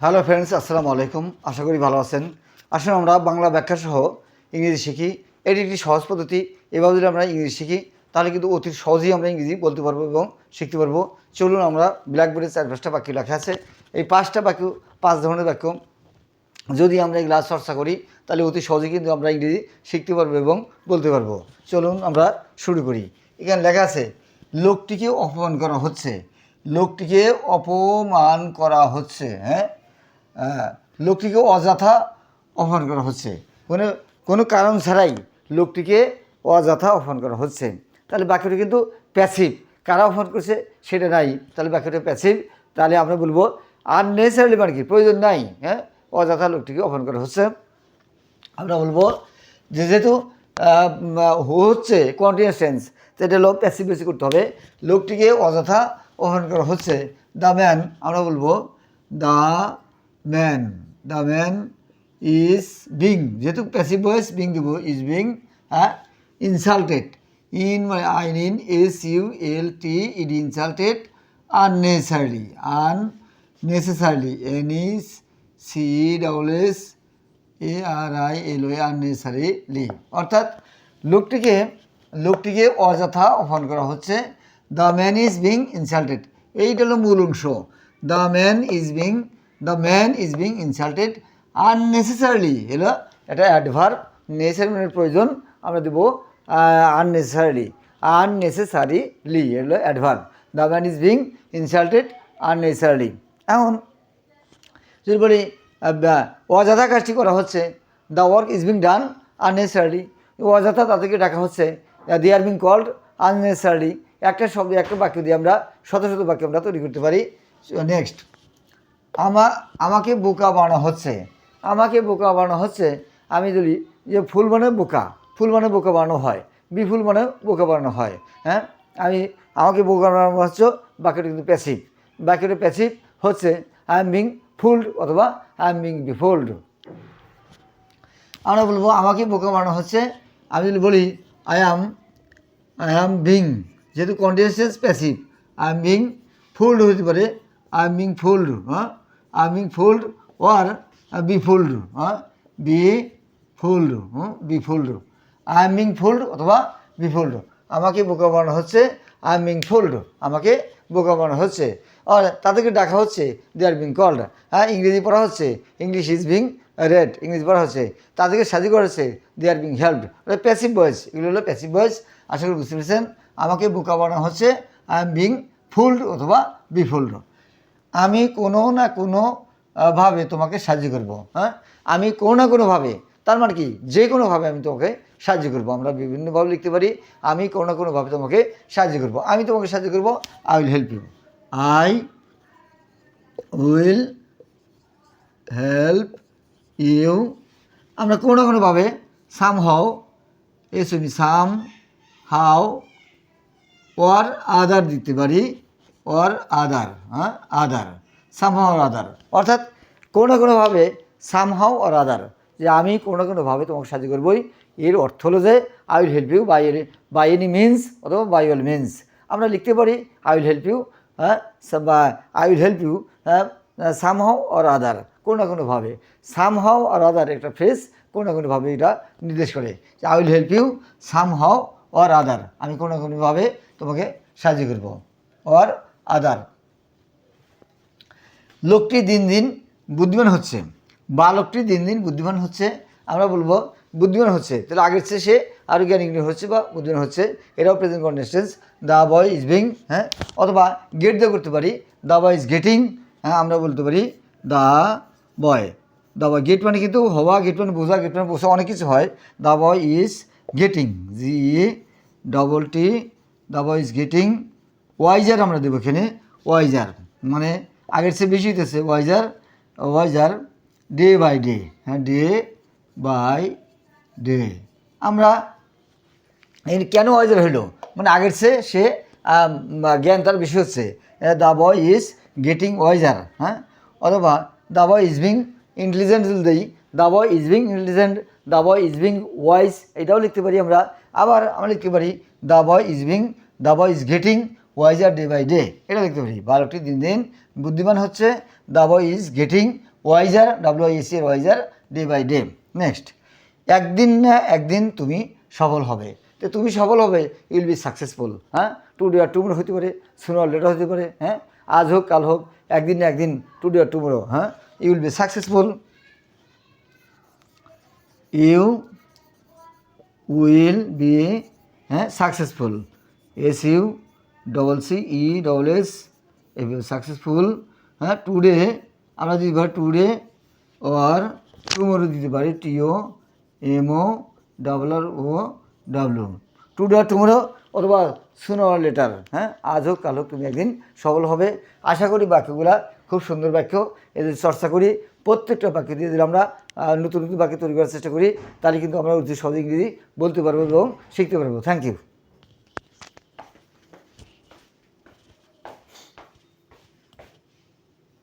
Hello friends আসসালামু আলাইকুম আশা করি ভালো আছেন। আসলে আমরা বাংলা ব্যাখ্যা সহ ইংরেজি শিখি। এটি একটি সহজ পদ্ধতি। এভাবে যদি আমরা ইংরেজি শিখি, তাহলে কিন্তু অতি সহজেই আমরা ইংরেজি বলতে পারব এবং শিখতে পারব। চলুন আমরা ব্ল্যাকবোর্ডে চার পাঁচটা বাক্য লেখা আছে। এই পাঁচটা বাক্য, পাঁচ ধরনের বাক্য। যদি আমরা এগুলা চর্চা করি, তাহলে অতি সহজেই কিন্তু আমরা ইংরেজি শিখতে পারব এবং বলতে পারব। চলুন আমরা শুরু করি। এখানে লেখা আছে, লোকটিকে অপমান করা হচ্ছে। লোকটিকে অপমান করা হচ্ছে। হ্যাঁ? লোকটিকে অযথা অপমান করা হচ্ছে। কোনো কোনো কারণ ছাড়াই লোকটিকে অযথা অপমান করা হচ্ছে। তাহলে বাক্যটা কিন্তু প্যাসিভ কারা অপমান করছে সেটা নাই। তাহলে বাক্যটা প্যাসিভ তাহলে আমরা বলব আননেসারালি মানে কি? প্রয়োজন নাই। হ্যাঁ অযথা লোকটিকে অপমান করা হচ্ছে। আমরা বলব যে যেহেতু হচ্ছে কন্টিনিউস টেন্স সেটা লোক প্যাসিভ বেশি করতে হবে। লোকটিকে অযথা অপমান করা হচ্ছে। দ্য ম্যান আমরা বলব the man the man is being যেহেতু প্যাসিভ ভয়েস বিং দেবো ইজ বিং হ্যাঁ ইনসাল্টেড ইন মানে I N S U L T E D insulted unnecessarily unnecessarily N E C double S A R I L Y unnecessarily অর্থাৎ লোকটিকে লোকটিকে অযথা অপমান করা হচ্ছে। The man is being insulted এইটা হলো মূল অংশ। The man is being the man is being insulted unnecessarily এলো এটা অ্যাডভার্ব নেসেসারি প্রয়োজন, আমরা দেবো আননেসেসারিলি আননেসেসারিলি এলো adverb the man is being insulted unnecessarily এখন, যদি বলি অযথা কাজটি করা হচ্ছে the work is being done unnecessary অযথা তাদেরকে ডাকা হচ্ছে they are being called unnecessary একটা শব্দ, একটা বাক্য দিয়ে আমরা শত শত বাক্য আমরা তৈরি করতে পারি। নেক্সট আমা আমাকে বোকা বানানো হচ্ছে। আমাকে বোকা বানানো হচ্ছে। আমি যদি যে ফুল মানে বোকা, ফুল মানে বোকা বানানো হয়, বিফুল মানে বোকা বানানো হয় হ্যাঁ? আমি, আমাকে বোকা বানানো হচ্ছে বাক্যটা কিন্তু প্যাসিভ বাক্যটা প্যাসিভ হচ্ছে আই এম বিং ফুলড অথবা আই এম বিং বিফোল্ড আমরা বলব, আমাকে বোকা বানানো হচ্ছে, আমি যদি বলি I am I am being যেহেতু continuous passive I am being fooled হতে পারে আই এম বিং ফুলড হ্যাঁ? Am being fooled or be fooled হ্যাঁ? Be fooled hmm? Be fooled I being fooled অথবা বি ফুলড আমাকে বোকা বানানো হচ্ছে আই বিং ফুলড আমাকে বোকা বানানো হচ্ছে। আর তাদেরকে ডাকা হচ্ছে দে আর বিং কল্ড হ্যাঁ ইংরেজি পড়া হচ্ছে ইংলিশ ইজ বিং রেড ইংরেজি পড়া হচ্ছে, তাদেরকে সাহায্য করা হচ্ছে দে আর বিং হেল্পড ওটা প্যাসিভ ভয়েস এগুলো হলো প্যাসিভ ভয়েস আশা করি বুঝতে পেরেছেন। আমাকে বোকা বানানো হচ্ছে আই এম বিং ফুলড অথবা বিফুল্ড আমি কোনো না কোনো ভাবে তোমাকে সাহায্য করব হ্যাঁ? আমি কোনো না কোনোভাবে তার মানে কি? যে কোনোভাবে আমি তোমাকে সাহায্য করব। আমরা বিভিন্নভাবে লিখতে পারি, আমি কোনো না কোনোভাবে তোমাকে সাহায্য করব। আমি তোমাকে সাহায্য করব I will help you I will help you আমরা কোনো না কোনোভাবে সাম হাও SB some how or other দিতে পারি। অর আদার হ্যাঁ আদার সামহাও অর আদার অর্থাৎ কোনো না কোনোভাবে সামহাও অর আদার যে আমি কোনো না কোনোভাবে তোমাকে সাহায্য করবই। এর অর্থ হলো যে I will help you by by any means অথবা বাই অল মিনস আমরা লিখতে পারি আই উইল হেল্প ইউ হ্যাঁ বা আই উইল হেল্প ইউ হ্যাঁ সামহাও অর আদার কোনো না কোনোভাবে। সামহাও আর আদার একটা ফ্রেজ কোনো না কোনোভাবে এটা নির্দেশ করে। যে I will help you somehow or other আমি কোনো না কোনোভাবে তোমাকে সাহায্য করব। Or other. লোকটি দিন দিন বুদ্ধিমান হচ্ছে। বালকটি দিন দিন বুদ্ধিমান হচ্ছে। আমরা বলব বুদ্ধিমান হচ্ছে। তাহলে আগের চেয়ে সে আরও জ্ঞানী হচ্ছে বা বুদ্ধিমান হচ্ছে। এটাও present continuous the boy is being হ্যাঁ অথবা গেট দিয়ে করতে পারি। দ্য বয় ইজ গেটিং হ্যাঁ আমরা বলতে পারি the boy. The boy get মানে কিন্তু হওয়া, গেট মানে বোঝা, গেট মানে বোঝা অনেক কিছু হয়। The boy is getting, G double T the boy is getting wiser আমরা দেবো এখানে, ওয়াইজার। মানে আগের চেয়ে বেশি হইতেছে, wiser wiser day by day হ্যাঁ ডে বাই ডে। আমরা কেন ওয়াইজার হইল? মানে আগের চেয়ে সে জ্ঞান তার বেশি হচ্ছে। The boy is getting wiser হ্যাঁ? অথবা the boy is being intelligent দিই the boy is being intelligent the boy is being wise, এটাও লিখতে পারি আমরা। আবার আমরা লিখতে পারি the boy is being the boy is getting wiser day by day এটা দেখতে পারি। বালকটি দিন দিন। বুদ্ধিমান হচ্ছে the boy is getting wiser W AC এর wiser day by day next একদিন না একদিন তুমি সফল হবে। তো তুমি সফল হবে ইউল বি সাকসেসফুল হ্যাঁ? টুডে আর টুমোরো হতে পারে সুনার লেটার হতে পারে। হ্যাঁ? আজ হোক, কাল হোক, একদিন না একদিন টুডে আর টুমোরো হ্যাঁ? You'll be successful you will be হ্যাঁ? Successful S U double C E double S successful হ্যাঁ টুডে আমরা যদি ধর টুডে আর টুমোরো দিতে পারি T O M O double R O W today আর টুমোরো অথবা সুনো লেটার হ্যাঁ আজ হোক, কাল হোক, তুমি একদিন সফল হবে। আশা করি বাক্যগুলা খুব সুন্দর বাক্য। এদের চর্চা করি, প্রত্যেকটা বাক্য দিয়ে যদি আমরা নতুন নতুন বাক্য তৈরি করার চেষ্টা করি, তাহলে কিন্তু আমরা অতি সহজে ইংরেজি বলতে পারব এবং শিখতে পারব। Thank you